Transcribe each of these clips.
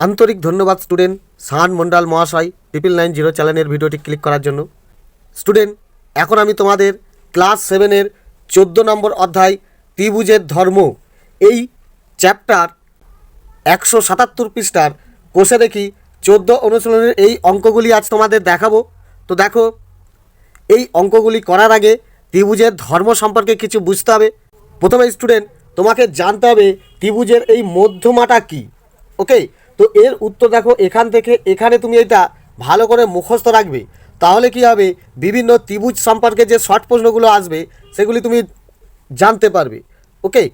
আন্তরিক ধন্যবাদ স্টুডেন্ট সাহান মন্ডল মহাশয় ট্রিপল নাইন জিরো চ্যানেলের ভিডিওটি ক্লিক করার জন্য। স্টুডেন্ট, এখন আমি তোমাদের ক্লাস সেভেনের চোদ্দ নম্বর অধ্যায় ত্রিভুজের ধর্ম এই চ্যাপ্টার একশো সাতাত্তর পৃষ্ঠার কোষে দেখি চোদ্দ অনুশীলনের এই অঙ্কগুলি আজ তোমাদের দেখাবো। তো দেখো, এই অঙ্কগুলি করার আগে ত্রিভুজের ধর্ম সম্পর্কে কিছু বুঝতে হবে। প্রথমে স্টুডেন্ট, তোমাকে জানতে হবে ত্রিভুজের এই মধ্যমাটা কি ওকে তো এর উত্তর দেখো, এখান থেকে এখানে তুমি এটা ভালো করে মুখস্থ রাখবে। তাহলে কি হবে? বিভিন্ন ত্রিভুজ সম্পর্কে যে শর্ট প্রশ্নগুলো আসবে, সেগুলি তুমি জানতে পারবে। ওকে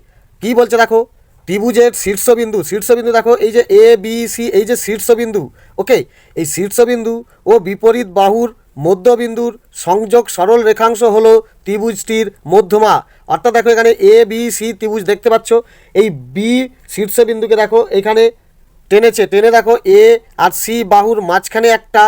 কি বলছে দেখো? ত্রিভুজের শীর্ষবিন্দু শীর্ষবিন্দু দেখো, এই যে এ বি সি এই যে শীর্ষবিন্দু ওকে এই শীর্ষবিন্দু ও বিপরীত বাহুর মধ্যবিন্দুর সংযোগ সরল রেখাংশ হলো ত্রিভুজটির মধ্যমা। অর্থাৎ দেখো এখানে এ বি সি ত্রিভুজ দেখতে পাচ্ছ। এই বি শীর্ষবিন্দুকে দেখো, এখানে টেনেছে, টেনে দেখো এ আর সি বাহুর মাঝখানে একটা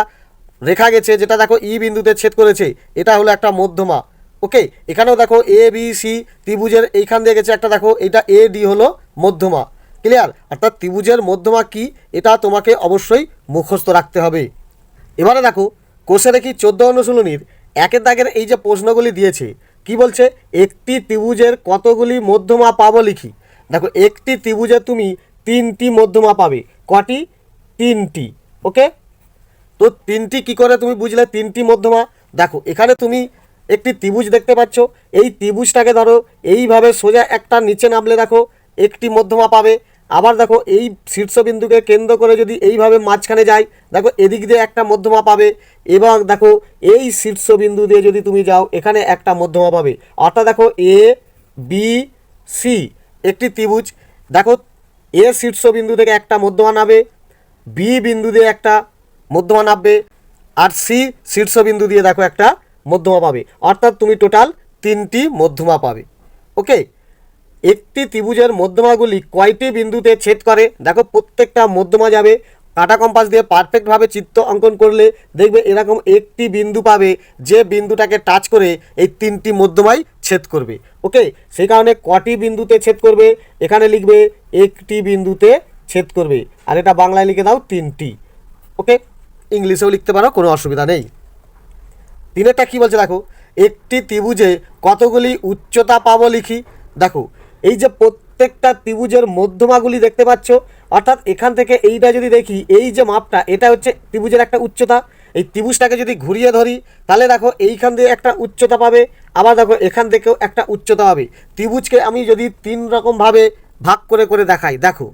রেখা গেছে, যেটা দেখো ই বিন্দুতে ছেদ করেছে। এটা হলো একটা মধ্যমা। ওকে এখানেও দেখো এ বি সি ত্রিভুজের এইখান দিয়ে গেছে একটা, দেখো এটা এ ডি হলো মধ্যমা। ক্লিয়ার অর্থাৎ ত্রিভুজের মধ্যমা কি? এটা তোমাকে অবশ্যই মুখস্থ রাখতে হবে। এবারে দেখো, কোষে দেখি চোদ্দ অনুশীলনীর একের দাগের এই যে প্রশ্নগুলি দিয়েছে, কি বলছে? একটি ত্রিভুজের কতগুলি মধ্যমা পাবো লিখি? দেখো, একটি ত্রিভুজে তুমি তিনটি মধ্যমা পাবে। কটি? তিনটি। ওকে? তো তিনটি কি করে তুমি বুঝলে? তিনটি মধ্যমা। দেখো, এখানে তুমি একটি ত্রিভুজ দেখতে পাচ্ছ। এই ত্রিভুজটাকে ধরো, এইভাবে সোজা একটা নিচে নামলে দেখো, একটি মধ্যমা পাবে। আবার দেখো, এই শীর্ষবিন্দুকে কেন্দ্র করে যদি এইভাবে মাঝখানে যায়, দেখো, এদিক দিয়ে একটা মধ্যমা পাবে। এবং দেখো, এই শীর্ষবিন্দু দিয়ে যদি তুমি যাও, এখানে একটা মধ্যমা পাবে। অর্থাৎ দেখো, এ, বি, সি, একটি ত্রিভুজ। দেখো এ শীর্ষবিন্দু থেকে একটা মধ্যমা নাবে বি বিন্দু দিয়ে একটা মধ্যমা নামবে আর সি শীর্ষবিন্দু দিয়ে দেখো একটা মধ্যমা পাবে। অর্থাৎ তুমি টোটাল তিনটি মধ্যমা পাবে। ওকে একটি ত্রিভুজের মধ্যমাগুলি কয়টি বিন্দুতে ছেদ করে? দেখো, প্রত্যেকটা মধ্যমা যাবে। কাটা কম্পাস দিয়ে পারফেক্টভাবে চিত্র অঙ্কন করলে দেখবে এরকম একটি বিন্দু পাবে যে বিন্দুটাকে টাচ করে এই তিনটি মধ্যমাই ছেদ করবে ওকে সেই কারণে কটি বিন্দুতে ছেদ করবে? এখানে লিখবে একটি বিন্দুতে ছেদ করবে, আর এটা বাংলায় লিখে দাও তিনটি ওকে ইংলিশেও লিখতে পারো, কোনো অসুবিধা নেই। তিনেরটা কি বলছে দেখো, একটি ত্রিভুজে কতগুলি উচ্চতা পাবো লিখি? দেখো, এই যে প্রত্যেকটা ত্রিভুজের মধ্যমাগুলি দেখতে পাচ্ছ, অর্থাৎ এখান থেকে এইটা যদি দেখি, এই যে মাপটা, এটা হচ্ছে ত্রিভুজের একটা উচ্চতা এই ত্রিভুজটাকে যদি ঘুরিয়ে ধরি, তাহলে দেখো এইখান দিয়ে একটা উচ্চতা পাবে, আবার দেখো এখান থেকেও একটা উচ্চতা পাবে। ত্রিভুজকে আমি যদি তিন রকমভাবে ভাগ করে করে দেখাই, দেখো।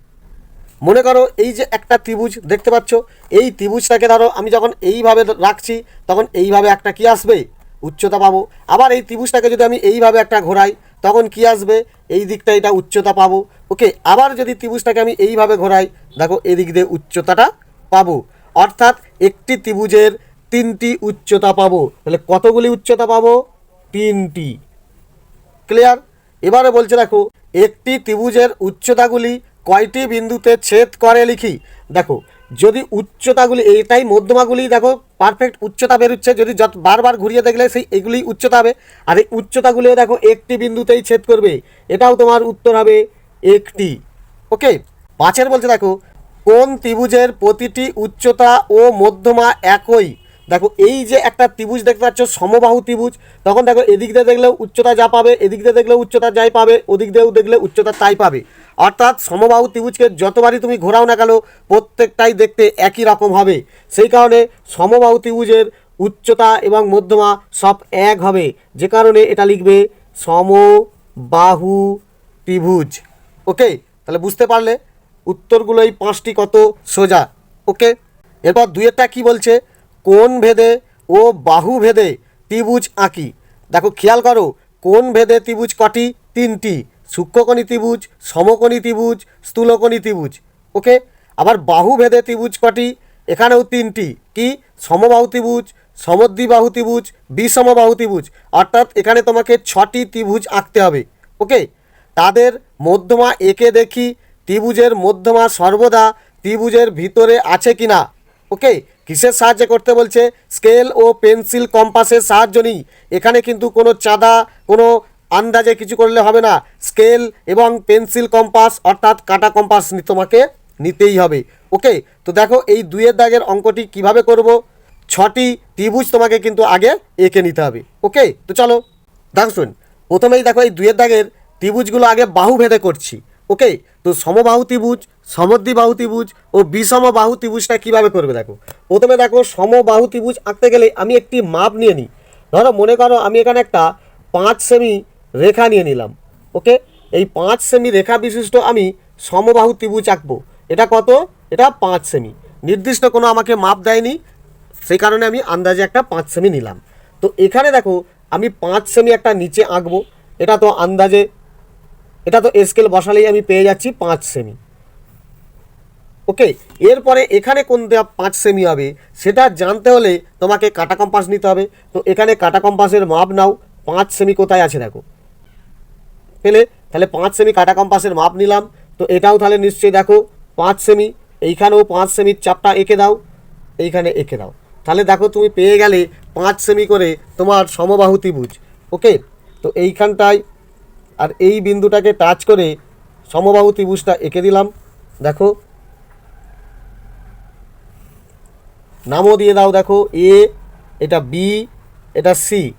মনে করো এই যে একটা ত্রিভুজ দেখতে পাচ্ছ, এই ত্রিভুজটাকে ধরো আমি যখন এইভাবে রাখছি, তখন এইভাবে একটা কি আসবে? উচ্চতা পাবো। আবার এই ত্রিভুজটাকে যদি আমি এইভাবে একটা ঘোরাই, তখন কি আসবে? এই দিকটা এটা উচ্চতা পাবো। ওকে, আবার যদি ত্রিভুজটাকে আমি এইভাবে ঘোরাই, দেখো এদিক দিয়ে উচ্চতাটা পাবো। অর্থাৎ একটি ত্রিভুজের তিনটি উচ্চতা পাবো। তাহলে কতগুলি উচ্চতা পাবো? তিনটি। ক্লিয়ার এবারে বলছে দেখো, একটি ত্রিভুজের উচ্চতাগুলি কয়টি বিন্দুতে ছেদ করে লিখি? দেখো, যদি উচ্চতাগুলি এটাই মধ্যমাগুলি, দেখো পারফেক্ট উচ্চতা বেরোচ্ছে, যদি যত বারবার ঘুরিয়ে দেখলে সেই এগুলি উচ্চতা হবে। আর এই উচ্চতাগুলিও দেখো, একটি বিন্দুতেই ছেদ করবে। এটাও তোমার উত্তর হবে একটি। ওকে পাঁচের বলছে দেখো কোন ত্রিভুজের প্রতিটি উচ্চতা ও মধ্যমা একই? দেখো, এই যে একটা ত্রিভুজ দেখতে পাচ্ছ, সমবাহু ত্রিভুজ, তখন দেখো এদিক দিয়ে দেখলেও উচ্চতা যা পাবে, এদিক দিয়ে দেখলেও উচ্চতা যাই পাবে, ওদিক দিয়েও দেখলে উচ্চতা তাই পাবে। অর্থাৎ সমবাহু ত্রিভুজকে যতবারই তুমি ঘোরাও না কেন, প্রত্যেকটাই দেখতে একই রকম হবে। সেই কারণে সমবাহু ত্রিভুজের উচ্চতা এবং মধ্যমা সব এক হবে। যে কারণে এটা লিখবে সমবাহু ত্রিভুজ। ওকে? তাহলে বুঝতে পারলে উত্তরগুলো এই পাঁচটি কত? সোজা। ওকে? এরপর দুইয়েরটা কি বলছে? কোন ভেদে ও বাহু ভেদে ত্রিভুজ আঁকি? দেখো, খেয়াল করো, কোন ভেদে ত্রিভুজ কটি? তিনটি। সূক্ষ্মকণি ত্রিভুজ, সমকোণী ত্রিভুজ, স্থূলকণি ত্রিভুজ। ওকে? আবার বাহু ভেদে ত্রিভুজ কটি? এখানেও তিনটি। কি? সমবাহু ত্রিভুজ, সমদ্বিবাহু ত্রিভুজ বিষমবাহু ত্রিভুজ। অর্থাৎ এখানে তোমাকে ছটি ত্রিভুজ আঁকতে হবে। ওকে? তাদের মধ্যমা একে দেখি? ত্রিভুজের মধ্যমা সর্বদা ত্রিভুজের ভিতরে আছে কি না ওকে, কিসের সাহায্যে করতে বলছে? স্কেল ও পেন্সিল কম্পাসের সাহায্য নিই। এখানে কিন্তু কোনো চাঁদা, কোনো আন্দাজে কিছু করলে হবে না। স্কেল এবং পেন্সিল কম্পাস, অর্থাৎ কাটা কম্পাস তোমাকে নিতেই হবে। ওকে, তো দেখো এই দুইয়ের দাগের অঙ্কটি কীভাবে করব? ছটি ত্রিভুজ তোমাকে কিন্তু আগে এঁকে নিতে হবে। ওকে, তো চলো দেখো শুন। প্রথমেই দেখো এই দুইয়ের দাগের ত্রিভুজগুলো আগে বাহু ভেদে করছি। ওকে তো সমবাহু ত্রিভুজ সমদ্বিবাহু ত্রিভুজ ও বিষম বাহু ত্রিভুজটা কীভাবে করবে দেখো? প্রথমে দেখো সমবাহু ত্রিভুজ আঁকতে গেলে আমি একটি মাপ নিয়ে নিই। ধরো, মনে করো আমি এখানে একটা পাঁচ সেমি রেখা নিয়ে নিলাম ওকে এই পাঁচ সেমি রেখা বিশিষ্ট আমি সমবাহু ত্রিভুজ আঁকবো। এটা কত? এটা পাঁচ সেমি। নির্দিষ্ট কোনো আমাকে মাপ দেয়নি, সেই কারণে আমি আন্দাজে একটা পাঁচ সেমি নিলাম। তো এখানে দেখো, আমি পাঁচ সেমি একটা নিচে আঁকবো। এটা তো আন্দাজে এটা তো স্কেল বসালেই আমি পেয়ে যাচ্ছি পাঁচ সেমি ওকে এরপরে এখানে কোন দেওয়া পাঁচ সেমি হবে, সেটা জানতে হলে তোমাকে কাটা কম্পাস নিতে হবে। তো এখানে কাটা কম্পাসের মাপ নাও, পাঁচ সেমি কোথায় আছে দেখো। পেলে? তাহলে পাঁচ সেমি কাটা কম্পাসের মাপ নিলাম। তো এটাও তাহলে নিশ্চয়ই দেখো, পাঁচ সেমি এইখানেও পাঁচ সেমির চাপটা এঁকে দাও, এইখানে এঁকে দাও। তাহলে দেখো তুমি পেয়ে গেলে পাঁচ সেমি করে তোমার সমবাহু ত্রিভুজ। ওকে তো এইখানটায় আর এই বিন্দুটাকে টাচ করে সমবাহু ত্রিভুজটা এঁকে দিলাম। দেখো। নামও দিয়ে দাও, দেখো। এ, এটা বি, এটা সি।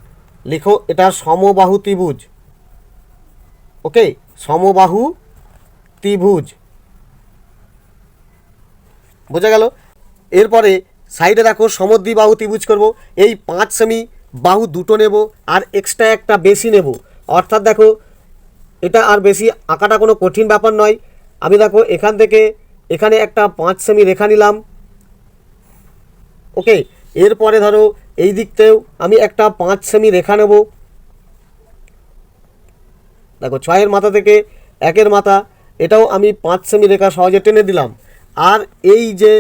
লেখো, এটা সমবাহু ত্রিভুজ। ওকে? সমবাহু ত্রিভুজ। বোঝা গেল? এরপরে সাইডে দেখো সমদ্বি বাহু ত্রিভুজ করব। এই পাঁচ সেমি বাহু দুটো নেব আর এক্সট্রা একটা বেশি নেব। অর্থাৎ দেখো এটা আর বেশি আঁকাটা কোনো কঠিন ব্যাপার নয়। আমি দেখো এখান থেকে এখানে একটা পাঁচ সেমি রেখা নিলাম। ওকে, এরপরে ধরো এই দিকতেও আমি একটা পাঁচ সেমি রেখা নেব। দেখো ছয়ের মাথা থেকে একের মাথা, এটাও আমি পাঁচ সেমি রেখা সহজে টেনে দিলাম। আর এই যে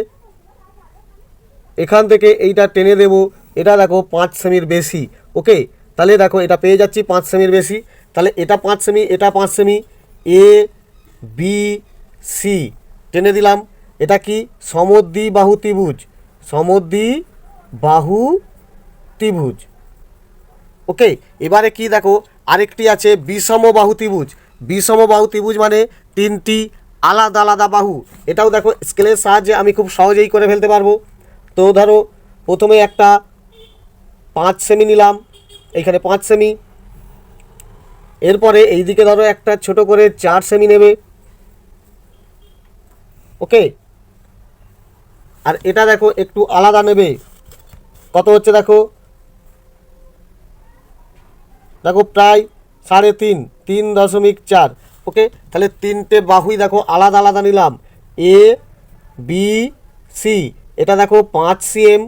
এখান থেকে এইটা টেনে দেব, এটা দেখো পাঁচ সেমির বেশি। ওকে, তাহলে দেখো এটা পেয়ে যাচ্ছি পাঁচ সেমির বেশি। তাহলে এটা পাঁচ সেমি এটা পাঁচ সেমি এ বি সি টেনে দিলাম, এটা কি? সমদ্বি বাহু ত্রিভুজ। সমদ্বি বাহু ত্রিভুজ। ওকে এবারে কি দেখো, আরেকটি আছে বিষম বাহু ত্রিভুজ। বিষম বাহু ত্রিভুজ মানে তিনটি আলাদা আলাদা বাহু। এটাও দেখো, স্কেলের সাহায্যে আমি খুব সহজেই করে ফেলতে পারব। তো ধরো, প্রথমে একটা পাঁচ সেমি নিলাম, এইখানে পাঁচ সেমি এরপরে এই দিকে ধরো একটা ছোট করে চার সেমি নেবে। ওকে আর এটা দেখো, একটু আলাদা নেবে। কত হচ্ছে দেখো? দেখো প্রায় সাড়ে তিন তিন দশমিক চার। ওকে তাহলে তিনটে বাহুই দেখো, আলাদা আলাদা নিলাম। এ বি সি এটা দেখো পাঁচ সিএম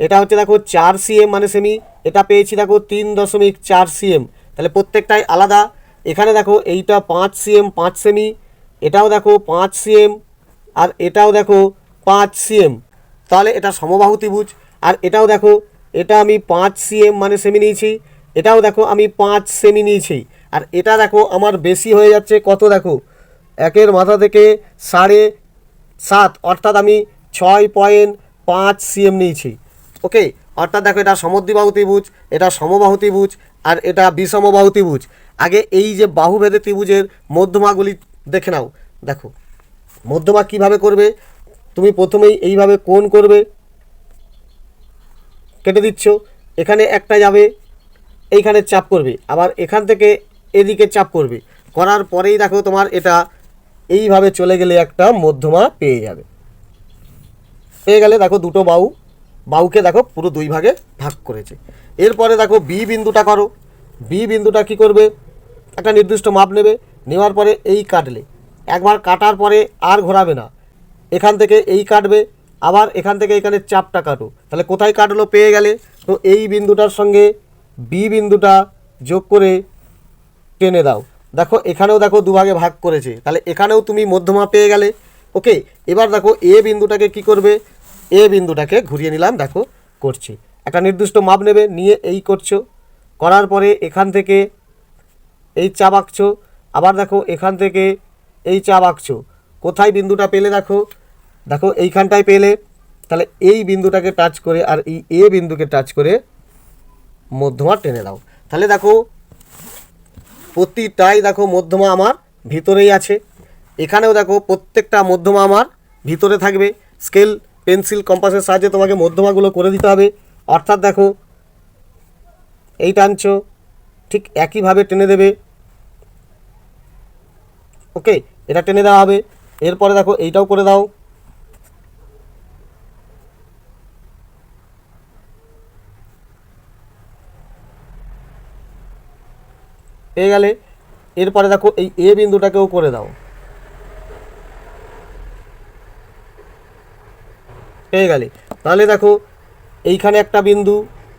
এটা হচ্ছে দেখো চার সিএম মানে সেমি এটা পেয়েছি দেখো তিন দশমিক চার সিএম তাহলে প্রত্যেকটাই আলাদা। এখানে দেখো এইটা পাঁচ সিএম, পাঁচ সেমি, এটাও দেখো পাঁচ সিএম, আর এটাও দেখো পাঁচ সিএম। তাহলে এটা সমবাহু ত্রিভুজ, আর এটাও দেখো, এটা আমি পাঁচ সিএম মানে সেমি নিয়েছি, এটাও দেখো আমি পাঁচ সেমি নিয়েছি, আর এটা দেখো আমার বেশি হয়ে যাচ্ছে কত দেখো? একের মাথা থেকে সাড়ে সাত, অর্থাৎ আমি ছয় পয়েন্ট পাঁচ সিএম নিয়েছি। ওকে? অর্থাৎ দেখো এটা সমদ্বিবাহু ত্রিভুজ, এটা সমবাহু ত্রিভুজ আর এটা বিষমবাহু ত্রিভুজ। আগে এই যে বাহুভেদে ত্রিভুজের মধ্যমাগুলি দেখে নাও। দেখো মধ্যমা কীভাবে করবে? তুমি প্রথমেই এইভাবে কোন করবে, কেটে দিচ্ছ, এখানে একটা যাবে, এইখানে চাপ করবে, আবার এখান থেকে এদিকে চাপ করবে। করার পরেই দেখো তোমার এটা এইভাবে চলে গেলে একটা মধ্যমা পেয়ে যাবে। পেয়ে গেলে দেখো দুটো বাউ বাউকে দেখো পুরো দুই ভাগে ভাগ করেছে। এরপরে দেখো বি বিন্দুটা করো। বি বিন্দুটা কি করবে? একটা নির্দিষ্ট মাপ নেবে, নেওয়ার পরে এই কাটলে। একবার কাটার পরে আর ঘোরাবে না। এখান থেকে এই কাটবে, আবার এখান থেকে এখানে চাপটা কাটো। তাহলে কোথায় কাটলো পেয়ে গেলে? তো এই বিন্দুটার সঙ্গে বি বিন্দুটা যোগ করে টেনে দাও। দেখো, এখানেও দেখো দুভাগে ভাগ করেছে। তাহলে এখানেও তুমি মধ্যমা পেয়ে গেলে। ওকে এবার দেখো এ বিন্দুটাকে কি করবে? এ বিন্দুটাকে ঘুরিয়ে নিলাম, দেখো, করছি। একটা নির্দিষ্ট মাপ নেবে, নিয়ে এই করছ। করার পরে এখান থেকে এই চাপ আঁকছো। আবার দেখো, এখান থেকে এই চাপ আঁকছো। কোথায় বিন্দুটা পেলে দেখো? দেখো, এইখানটায় পেলে। তাহলে এই বিন্দুটাকে টাচ করে আর এই এ বিন্দুকে টাচ করে মধ্যমা টেনে দাও তাহলে দেখো, প্রতিটাই দেখো মধ্যমা আমার ভিতরেই আছে। এখানেও দেখো, প্রত্যেকটা মধ্যমা আমার ভিতরে থাকবে। স্কেল, পেন্সিল, কম্পাসের সাহায্যে তোমাকে মধ্যমাগুলো করে দিতে হবে। অর্থাৎ দেখো, এই টানছো, ঠিক একইভাবে টেনে দেবে। ওকে, এটা টেনে দেওয়া হবে। এরপরে দেখো, এইটাও করে দাও। পেয়ে গেলে, এরপরে দেখো, এই এ বিন্দুটাকেও করে দাও। পেয়ে গেলে। তাহলে দেখো এইখানে একটা বিন্দু,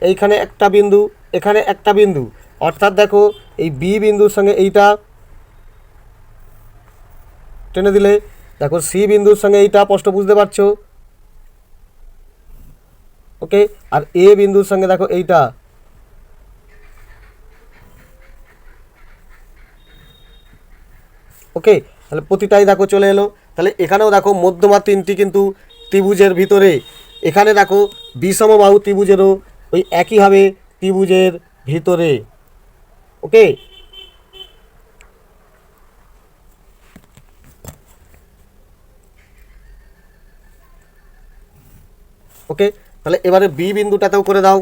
এইখানে একটা বিন্দু, এখানে একটা বিন্দু। অর্থাৎ দেখো, এই বি বিন্দুর সঙ্গে এইটা টেনে দিলে, দেখো সি বিন্দুর সঙ্গে এইটা স্পষ্ট বুঝতে পারছ? ওকে আর এ বিন্দুর সঙ্গে দেখো এইটা। ওকে তাহলে প্রতিটাই দেখো চলে এলো। তাহলে এখানেও দেখো মধ্যমা তিনটি কিন্তু ত্রিভুজের ভিতরে। এখানে দেখো বিষমবাহু ত্রিভুজেরও ওই একইভাবে ত্রিভুজের ভিতরে। ওকে? ওকে? তাহলে এবারে বি বিন্দুটাতেও করে দাও।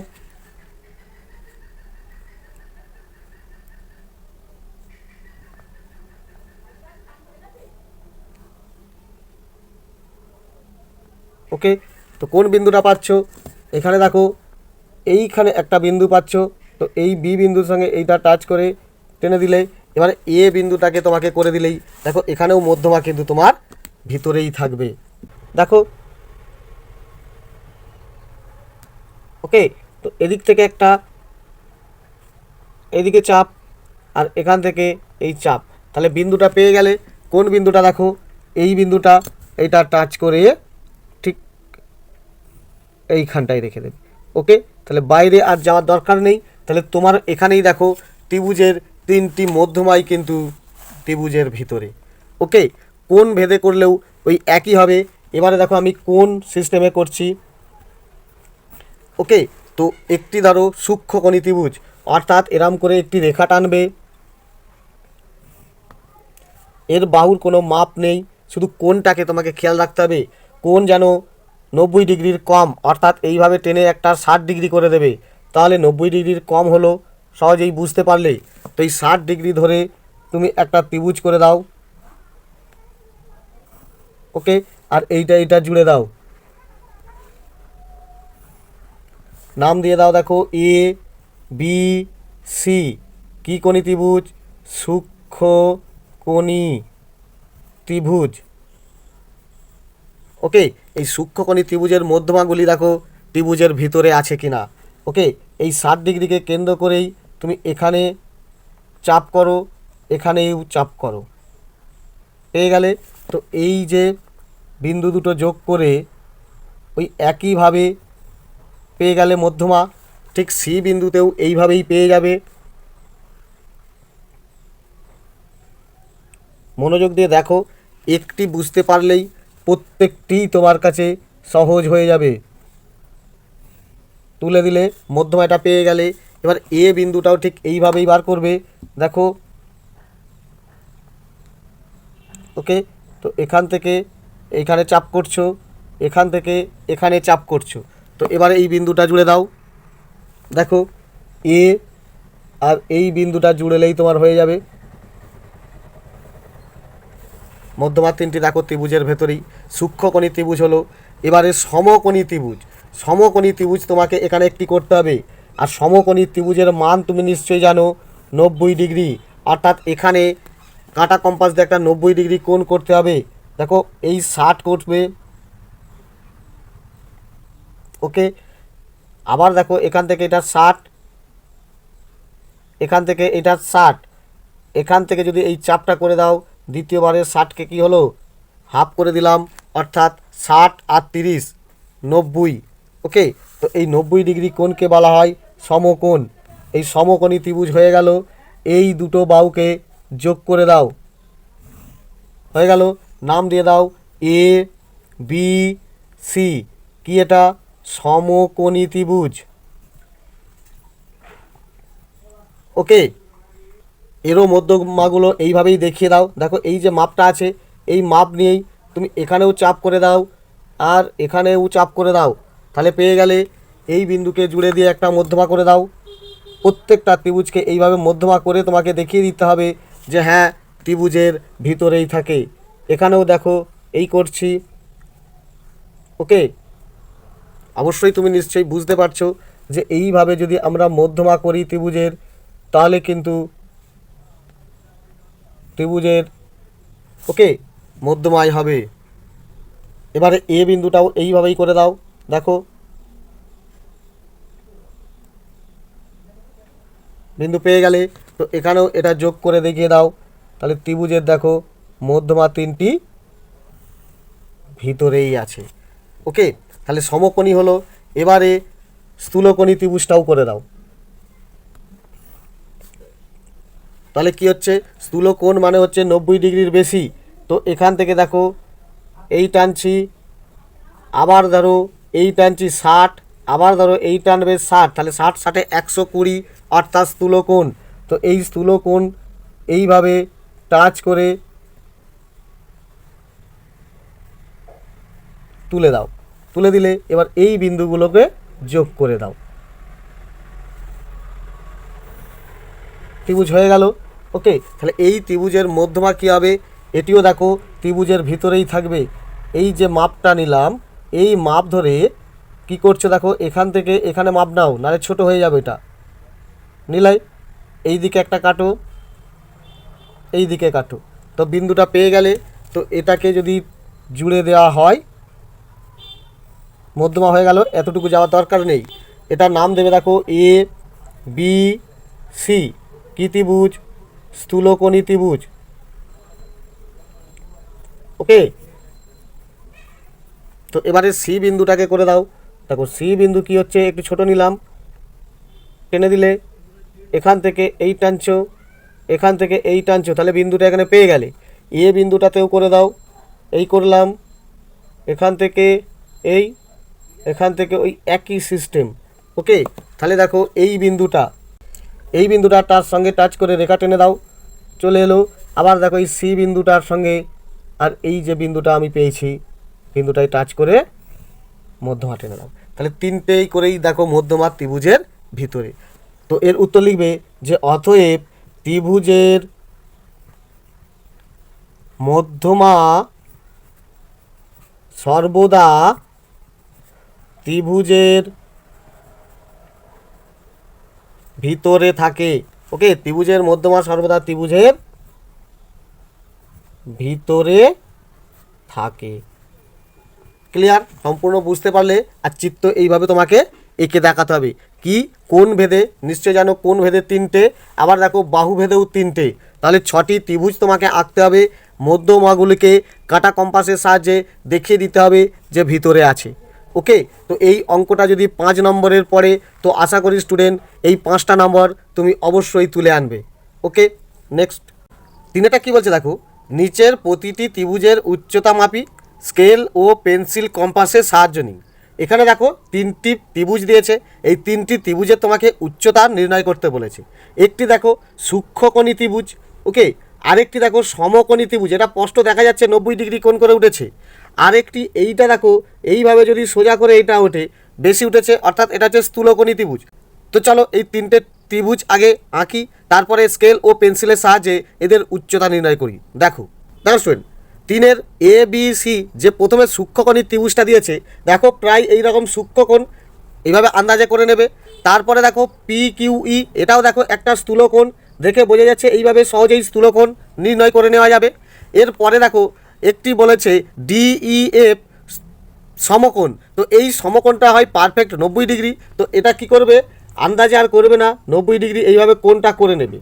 ওকে? তো কোন বিন্দুটা পাচ্ছ? এখানে দেখো, এইখানে একটা বিন্দু পাচ্ছ, তো এই বি বিন্দুর সঙ্গে এইটা টাচ করে টেনে দিলে, এবারে এ বিন্দুটাকে তোমাকে করে দিলেই, দেখো এখানেও মধ্যমা কিন্তু তোমার ভিতরেই থাকবে। দেখো ওকে তো এদিক থেকে একটা, এদিকে চাপ, আর এখান থেকে এই চাপ। তাহলে বিন্দুটা পেয়ে গেলে কোন বিন্দুটা দেখো? এই বিন্দুটা, এইটা টাচ করে এইখানটায় রেখে দেবে। ওকে? তাহলে বাইরে আর যাওয়ার দরকার নেই। তাহলে তোমার এখানেই দেখো, ত্রিভুজের তিনটি মধ্যমাই কিন্তু ত্রিভুজের ভিতরে। ওকে? কোন ভেদে করলেও ওই একই হবে। এবারে দেখো আমি কোন সিস্টেমে করছি। ওকে? তো একটি ধরো সূক্ষ্মকণি ত্রিভুজ। অর্থাৎ এরাম করে একটি রেখা টানবে। এর বাহুর কোনো মাপ নেই। শুধু কোনটাকে তোমাকে খেয়াল রাখতে হবে। কোন যেন নব্বই ডিগ্রির কম, অর্থাৎ এইভাবে টেনে একটা ষাট ডিগ্রি করে দেবে, তাহলে নব্বই ডিগ্রির কম হলো, সহজেই বুঝতে পারলে। তো এই ষাট ডিগ্রি ধরে তুমি একটা ত্রিভুজ করে দাও। ওকে? আর এইটা এইটা জুড়ে দাও। নাম দিয়ে দাও দেখো এ বি সি কি কোণী ত্রিভুজ? সূক্ষ্ম কোণী ত্রিভুজ। ওকে? এই সূক্ষ্মকণি ত্রিভুজের মধ্যমাগুলি দেখো, ত্রিভুজের ভিতরে আছে কিনা। ওকে, এই ষাট ডিগ্রিকে কেন্দ্র করেই তুমি এখানে চাপ করো এখানেও চাপ করো। পেয়ে গেলে? তো এই যে বিন্দু দুটো যোগ করে ওই একইভাবে পেয়ে গেলে মধ্যমা, ঠিক সি বিন্দুতেও এইভাবেই পেয়ে যাবে। মনোযোগ দিয়ে দেখো, একটি বুঝতে পারলেই প্রত্যেকটি তোমার কাছে সহজ হয়ে যাবে। তুলে দিলে মধ্যমাটা পেয়ে গেলে এবার এ বিন্দুটাও ঠিক এইভাবেই বার করবে। দেখো। ওকে? তো এখান থেকে এখানে চাপ করছ, এখান থেকে এখানে চাপ করছ। তো এবারে এই বিন্দুটা জুড়ে দাও। দেখো, এ আর এই বিন্দুটা জুড়েলেই তোমার হয়ে যাবে। মধ্যমা তিনটি দেখো, ত্রিভুজের ভেতরেই। সূক্ষ্মকণি ত্রিভুজ হলো, এবারে সমকোণী ত্রিভুজ। সমকোণী ত্রিভুজ তোমাকে এখানে একটি করতে হবে। আর সমকোণী ত্রিভুজের মান তুমি নিশ্চয়ই জানো, নব্বই ডিগ্রি। অর্থাৎ এখানে কাঁটা কম্পাস দিয়ে একটা নব্বই ডিগ্রি কোণ করতে হবে। দেখো, এই ষাট করবে। ওকে? আবার দেখো, এখান থেকে এটা ষাট। এখান থেকে এটা ষাট। এখান থেকে যদি এই চাপটা করে দাও দ্বিতীয়বারের ষাটকে কি হলো? হাফ করে দিলাম, অর্থাৎ ষাট আর তিরিশ, নব্বই। ওকে তো এই নব্বই ডিগ্রি কোণকে বলা হয় সমকোণ। এই সমকোণী ত্রিভুজ হয়ে গেল। এই দুটো বাহুকে যোগ করে দাও। হয়ে গেল। নাম দিয়ে দাও এ বি সি কি এটা? সমকোণী ত্রিভুজ। ওকে এরও মধ্যমাগুলো এইভাবেই দেখিয়ে দাও। দেখো, এই যে মাপটা আছে, এই মাপ নিয়েই তুমি এখানেও চাপ করে দাও আর এখানেও চাপ করে দাও। তাহলে পেয়ে গেলে এই বিন্দুকে জুড়ে দিয়ে একটা মধ্যমা করে দাও। প্রত্যেকটা ত্রিভুজকে এইভাবে মধ্যমা করে তোমাকে দেখিয়ে দিতে হবে যে হ্যাঁ ত্রিভুজের ভিতরেই থাকে। এখানেও দেখো, এই করছি। ওকে? অবশ্যই তুমি নিশ্চয়ই বুঝতে পারছ যে এইভাবে যদি আমরা মধ্যমা করি ত্রিভুজের, তাহলে কিন্তু ত্রিভুজের। ওকে মধ্যমায় হবে। এবারে এ বিন্দুটাও এইভাবেই করে দাও, দেখো। বিন্দু পেয়ে গেলে, তো এখানেও এটা যোগ করে দেখিয়ে দাও। তাহলে ত্রিভুজের দেখো, মধ্যমা তিনটি ভিতরেই আছে। ওকে, তাহলে সমকোণী হলো। এবারে স্থূলকোণী ত্রিভুজটাও করে দাও। তাহলে কি হচ্ছে? স্থূলকোণ মানে হচ্ছে নব্বই ডিগ্রির বেশি। তো এখান থেকে দেখো, এই টানছি, আবার ধরো এই টানছি ষাট, আবার ধরো এই টানবে ষাট, তাহলে ষাট ষাটে একশো কুড়ি, অর্থাৎ স্থূল কোণ তো এই স্থূলকোণ এইভাবে টাচ করে তুলে দাও। তুলে দিলে এবার এই বিন্দুগুলোকে যোগ করে দাও। ত্রিভুজ হয়ে গেল। ওকে, তাহলে এই ত্রিভুজের মধ্যমা কী হবে? এটিও দেখো, ত্রিভুজের ভিতরেই থাকবে। এই যে মাপটা নিলাম, এই মাপ ধরে কি করছ দেখো, এখান থেকে এখানে মাপ নাও, নাহলে ছোট হয়ে যাবে এটা। নিলাই এই দিকে একটা কাটো এই দিকে কাটো। তো বিন্দুটা পেয়ে গেলে, তো এটাকে যদি জুড়ে দেওয়া হয়, মধ্যমা হয়ে গেল, এতটুকু যাওয়ার দরকার নেই। এটার নাম দেবে দেখো এ বি সি কি ত্রিভুজ? স্থূলকোণী ত্রিভুজ। ওকে? তো এবারে সি বিন্দুটাকে করে দাও। দেখো সি বিন্দু কি হচ্ছে? একটু ছোট নিলাম। টেনে দিলে এখান থেকে এই টানছো, এখান থেকে এই টানছো, তাহলে বিন্দুটা এখানে পেয়ে গেলে। এ বিন্দুটাতেও করে দাও। এই করলাম। এখান থেকে এই, এখান থেকে ওই একই সিস্টেম ওকে? তাহলে দেখো, এই বিন্দুটা এই বিন্দুটা তার সঙ্গে টাচ করে রেখা টেনে দাও। চলে এলো। আবার দেখো এই সি বিন্দুটার সঙ্গে আর এই যে বিন্দুটা আমি পেয়েছি, বিন্দুটাই টাচ করে মধ্যমা টেনে তাহলে তিনটেই করেই দেখো মধ্যমা ত্রিভুজের ভিতরে। তো এর উত্তর লিখবে যে অতএব ত্রিভুজের মধ্যমা সর্বদা ত্রিভুজের ভিতরে থাকে। ওকে, ত্রিভুজের মধ্যমা সর্বদা ত্রিভুজের ভিতরে থাকে। ক্লিয়ার সম্পূর্ণ বুঝতে পারলে আর চিত্ত এইভাবে তোমাকে এঁকে দেখাতে হবে। কি? কোন ভেদে? নিশ্চয় জানো কোন ভেদে তিনটে? আবার দেখো বাহু ভেদেও তিনটে। তাহলে ছটি ত্রিভুজ তোমাকে আঁকতে হবে। মধ্যমাগুলিকে কাটা কম্পাসের সাহায্যে দেখিয়ে দিতে হবে যে ভিতরে আছে। ওকে? তো এই অঙ্কটা যদি পাঁচ নম্বরের পরে, তো আশা করি স্টুডেন্ট এই পাঁচটা নম্বর তুমি অবশ্যই তুলে আনবে। ওকে? নেক্সট তিনেটা কি বলছে দেখো? নিচের প্রতিটি ত্রিভুজের উচ্চতা মাপি স্কেল ও পেন্সিল কম্পাসের সাহায্য নিন। এখানে দেখো, তিনটি ত্রিভুজ দিয়েছে। এই তিনটি ত্রিভুজের তোমাকে উচ্চতা নির্ণয় করতে বলেছে। একটি দেখো, সূক্ষ্মকণি ত্রিভুজ, ওকে? আরেকটি দেখো, সমকোণী ত্রিভুজ। এটা স্পষ্ট দেখা যাচ্ছে, নব্বই ডিগ্রি কোণ করে উঠেছে। আরেকটি এইটা দেখো, এইভাবে যদি সোজা করে এইটা ওঠে, বেশি উঠেছে, অর্থাৎ এটা হচ্ছে স্থূলকোণী ত্রিভুজ। তো চলো এই তিনটে ত্রিভুজ আগে আঁকি, তারপরে স্কেল ও পেন্সিলের সাহায্যে এদের উচ্চতা নির্ণয় করি। দেখো দেখো স্টুডেন্ট তিনের এ বি সি যে প্রথমে সূক্ষ্মকোণী ত্রিভুজটা দিয়েছে, দেখো প্রায় এই রকম সূক্ষ্মকোণ এইভাবে আন্দাজে করে নেবে। তারপরে দেখো পি কিউ ই এটাও দেখো একটা স্থূলকোণ, দেখে বোঝা যাচ্ছে এইভাবে সহজেই স্থূলকোণ নির্ণয় করে নেওয়া যাবে। এরপরে দেখো একটি বলেছে ডিইএফ সমকোণ। তো এই সমকোণটা হয় পারফেক্ট নব্বই ডিগ্রি। তো এটা কি করবে? আন্দাজে আর করবে না। নব্বই ডিগ্রি এইভাবে কোনটা করে নেবে।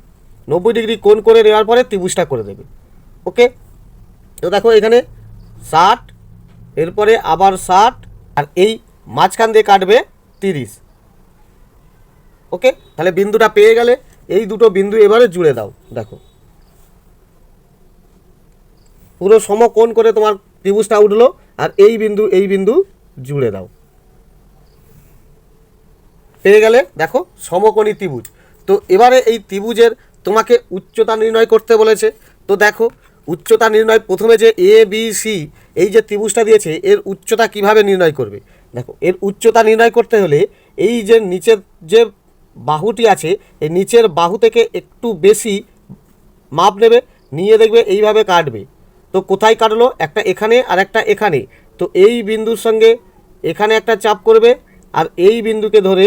নব্বই ডিগ্রি কোন করে নেওয়ার পরে ত্রিভুজটা করে দেবে। ওকে? তো দেখো এখানে ষাট, এরপরে আবার ষাট, আর এই মাঝখান দিয়ে কাটবে তিরিশ। ওকে? তাহলে বিন্দুটা পেয়ে গেলে এই দুটো বিন্দু এবারে জুড়ে দাও। দেখো। পুরো সমকোণ করে তোমার ত্রিভুজটা উঠল, আর এই বিন্দু এই বিন্দু জুড়ে দাও। পেয়ে গেলে দেখো, সমকোণী ত্রিভুজ। তো এবারে এই ত্রিভুজের তোমাকে উচ্চতা নির্ণয় করতে বলেছে। তো দেখো, উচ্চতা নির্ণয় প্রথমে যে এ বি সি এই যে ত্রিভুজটা দিয়েছে, এর উচ্চতা কীভাবে নির্ণয় করবে? দেখো, এর উচ্চতা নির্ণয় করতে হলে এই যে নিচের যে বাহুটি আছে, এই নিচের বাহু থেকে একটু বেশি মাপ নেবে, নিয়ে দেখবে এইভাবে কাটবে। তো কোথায় কাটলো? একটা এখানে আর একটা এখানে। তো এই বিন্দুর সঙ্গে এখানে একটা চাপ করবে আর এই বিন্দুকে ধরে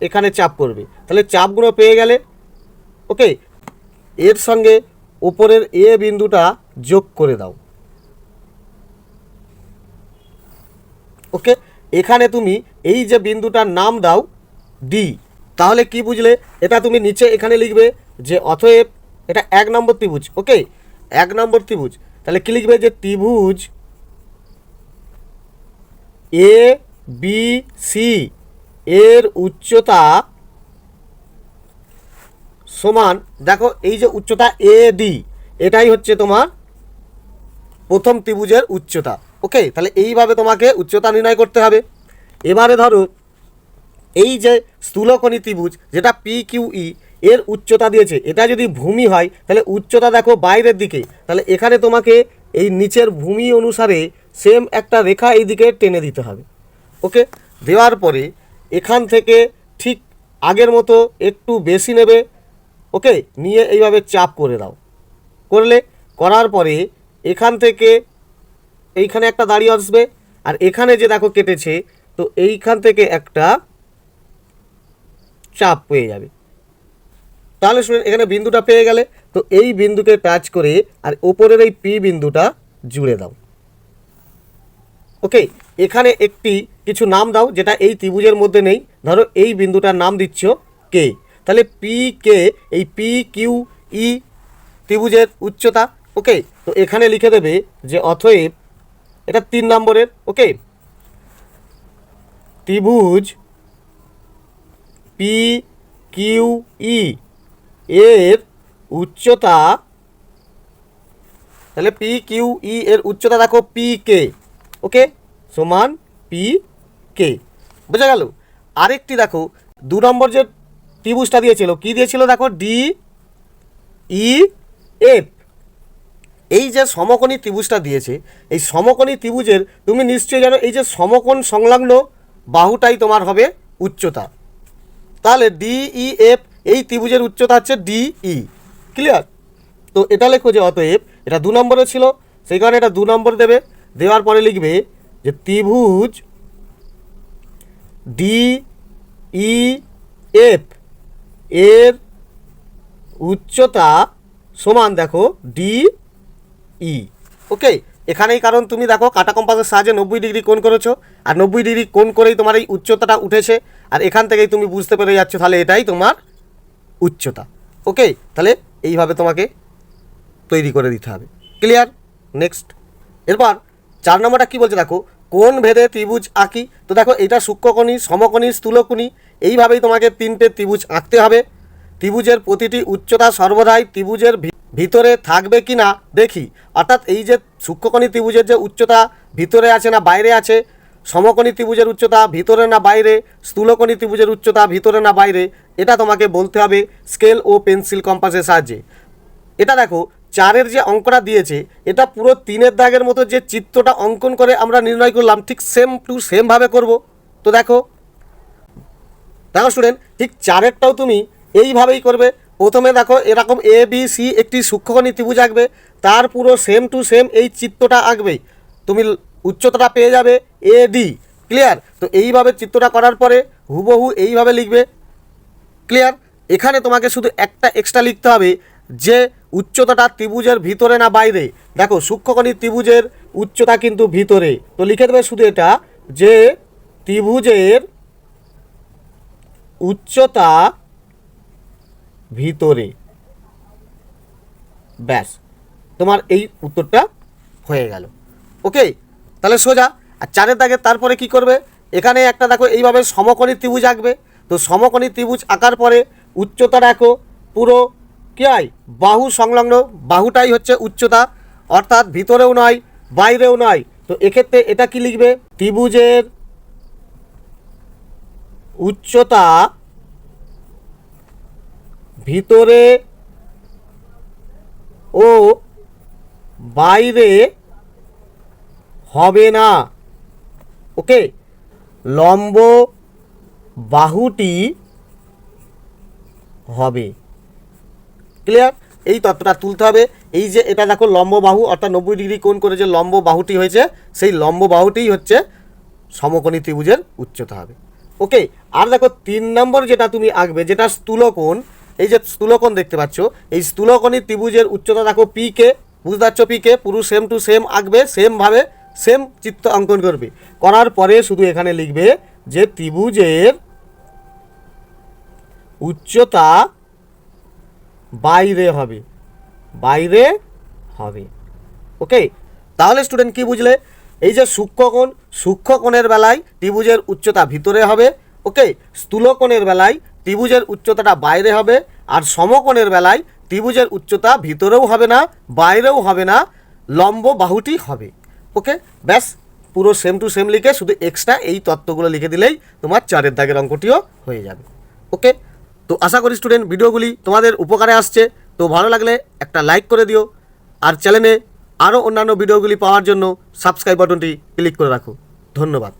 এখানে চাপ করবে। তাহলে চাপগুলো পেয়ে গেলে, ওকে? এর সঙ্গে উপরের এ বিন্দুটা যোগ করে দাও। ওকে? এখানে তুমি এই যে বিন্দুটার নাম দাও ডি তাহলে কি বুঝলে? এটা তুমি নিচে এখানে লিখবে যে অতএব এটা এক নম্বর ত্রিভুজ, ওকে? এক নম্বর ত্রিভুজ। তাহলে কি লিখবে যে ত্রিভুজ এ বি সি এর উচ্চতা সমান, দেখো এই যে উচ্চতা এ ডি এটাই হচ্ছে তোমার প্রথম ত্রিভুজের উচ্চতা। ওকে তাহলে এইভাবে তোমাকে উচ্চতা নির্ণয় করতে হবে। এবারে ধরো, এই যে স্থূলকণি ত্রিভুজ, যেটা পি কিউ ই এর উচ্চতা দিয়েছে। এটা যদি ভূমি হয়, তাহলে উচ্চতা দেখো বাইরের দিকে। তাহলে এখানে তোমাকে এই নিচের ভূমি অনুসারে সেম একটা রেখা এই দিকে টেনে দিতে হবে। ওকে দেওয়ার পরে এখান থেকে ঠিক আগের মতো একটু বেশি নেবে। ওকে নিয়ে এইভাবে চাপ করে দাও। করলে, করার পরে এখান থেকে এইখানে একটা দাঁড়িয়ে আসবে। আর এখানে যে দেখো কেটেছে, তো এইখান থেকে একটা চাপ পেয়ে যাবে। তাহলে শুনেন, এখানে বিন্দুটা পেয়ে গেলে, তো এই বিন্দুকে টাচ করে আর ওপরের এই পি বিন্দুটা জুড়ে দাও। ওকে, এখানে একটি কিছু নাম দাও, যেটা এই ত্রিভুজের মধ্যে নেই। ধরো এই বিন্দুটার নাম দিচ্ছ কে তাহলে পি কে এই পি কিউ ই ত্রিভুজের উচ্চতা, ওকে? তো এখানে লিখে দেবে যে অথব এটা তিন নম্বরের, ওকে? ত্রিভুজ পি কিউ ই এর উচ্চতা, তাহলে পি কিউ ই এর উচ্চতা দেখো পি কে ওকে সমান পি কে বোঝা গেল? আরেকটি দেখো, দু নম্বর যে ত্রিভুজটা দিয়েছিল, কি দিয়েছিল দেখো? ডি ই এফ এই যে সমকোণী ত্রিভুজটা দিয়েছে, এই সমকোণী ত্রিভুজের তুমি নিশ্চয়ই জানো, এই যে সমকোণ সংলগ্ন বাহুটাই তোমার হবে উচ্চতা। তাহলে ডিই এফ এই ত্রিভুজের উচ্চতা হচ্ছে ডিই। ক্লিয়ার তো এটা লেখো যে অতএব এটা দু নম্বরে ছিল, সেই কারণে এটা দু নম্বর দেবে। দেওয়ার পরে লিখবে যে ত্রিভুজ ডি ই এফ এর উচ্চতা সমান, দেখো ডি ই ওকে এখানেই কারণ তুমি দেখো, কাটা কম্পাসের সাহায্যে নব্বই ডিগ্রি কোণ করেছ, আর নব্বই ডিগ্রি কোণ করেই তোমার এই উচ্চতাটা উঠেছে, আর এখান থেকেই তুমি বুঝতে পেরে যাচ্ছ তাহলে এটাই তোমার উচ্চতা। ওকে? তাহলে এইভাবে তোমাকে তৈরি করে দিতে হবে। ক্লিয়ার নেক্সট এরপর চার নম্বরটা কী বলছে দেখো? কোন ভেদে ত্রিভুজ আঁকি? তো দেখো, এটা সূক্ষ্মকণি, সমকণি, স্থূলকোণী, এইভাবেই তোমাকে তিনটে ত্রিভুজ আঁকতে হবে। ত্রিভুজের প্রতিটি উচ্চতা সর্বদাই ত্রিভুজের ভিতরে থাকবে কি না দেখি। অর্থাৎ এই যে সূক্ষ্মকণি ত্রিভুজের যে উচ্চতা ভিতরে আছে না বাইরে আছে সমকোণী ত্রিভুজের উচ্চতা ভিতরে না বাইরে, স্থূলকোণী ত্রিভুজের উচ্চতা ভিতরে না বাইরে, এটা তোমাকে বলতে হবে স্কেল ও পেন্সিল কম্পাসের সাহায্যে। এটা দেখো, চারের যে অঙ্কটা দিয়েছে, এটা পুরো তিনের দাগের মতো যে চিত্রটা অঙ্কন করে আমরা নির্ণয় করলাম, ঠিক সেম টু সেমভাবে করব। তো দেখো দেখো স্টুডেন্ট ঠিক চারেরটাও তুমি এইভাবেই করবে। প্রথমে দেখো, এরকম এ বি সি একটি সূক্ষ্মকণি ত্রিভুজ আঁকবে, তার পুরো সেম টু সেম এই চিত্রটা আঁকবেই। তুমি উচ্চতাটা পেয়ে যাবে এ ডি ক্লিয়ার তো এইভাবে চিত্রটা করার পরে হুবহু এইভাবে লিখবে ক্লিয়ার এখানে তোমাকে শুধু একটা এক্সট্রা লিখতে হবে, যে উচ্চতাটা ত্রিভুজের ভিতরে না বাইরে। দেখো, সূক্ষ্মকণি ত্রিভুজের উচ্চতা কিন্তু ভিতরে। তো লিখে দেবে শুধু এটা, যে ত্রিভুজের উচ্চতা ভিতরে। ব্যাস, তোমার এই উত্তরটা হয়ে গেল। ওকে তাহলে সোজা। আর চারের দাগে তারপরে কি করবে? এখানে একটা দেখো, এইভাবে সমকোণী ত্রিভুজ আঁকবে। তো সমকোণী ত্রিভুজ আঁকার পরে উচ্চতা দেখো, পুরো কী হয়? বাহু সংলগ্ন, বাহুটাই হচ্ছে উচ্চতা। অর্থাৎ ভিতরেও নয়, বাইরেও নয়। তো এক্ষেত্রে এটা কি লিখবে? ত্রিভুজের উচ্চতা ভিতরে ও বাইরে হবে না। ওকে? লম্ব বাহুটি হবে। ক্লিয়ার? এই তত্ত্বটা তুলতে হবে। এই যে এটা দেখো, লম্ব বাহু, অর্থাৎ নব্বই ডিগ্রি কোণ করে যে লম্ব বাহুটি হয়েছে, সেই লম্ব বাহুটিই হচ্ছে সমকোণী ত্রিভুজের উচ্চতা হবে। ওকে? আর দেখো, তিন নম্বর যেটা তুমি আঁকবে, যেটা স্থূলকোণ, এই যে স্থূলকোণ দেখতে পাচ্ছ, এই স্থূলকোণী ত্রিভুজের উচ্চতা দেখো পি কে বুঝতে পারছ পি কে পুরো সেম টু সেম আঁকবে সেমভাবে সেম চিত্র অঙ্কন করবে। করার পরে শুধু এখানে লিখবে যে ত্রিভুজের উচ্চতা বাইরে হবে। বাইরে হবে। ওকে তাহলে স্টুডেন্ট কি বুঝলে? এই যে সূক্ষ্মকোণ সূক্ষ্মকোণের বেলায় ত্রিভুজের উচ্চতা ভিতরে হবে। ওকে স্থূলকোণের বেলায় ত্রিভুজের উচ্চতাটা বাইরে হবে। আর সমকোণের বেলায় ত্রিভুজের উচ্চতা ভিতরেও হবে না, বাইরেও হবে না, লম্ব বাহুটি হবে। ওকে ব্যাস, পুরো সেম টু সেম লিখে শুধু এক্সট্রা এই তত্ত্বগুলো লিখে দিলেই তোমার চারের দাগের অঙ্কটিও হয়ে যাবে। ওকে তো আশা করি স্টুডেন্ট ভিডিওগুলি তোমাদের উপকারে আসছে। তো ভালো লাগলে একটা লাইক করে দিও। আর চ্যানেলে আরও অন্যান্য ভিডিওগুলি পাওয়ার জন্য সাবস্ক্রাইব বাটনটি ক্লিক করে রাখো। ধন্যবাদ।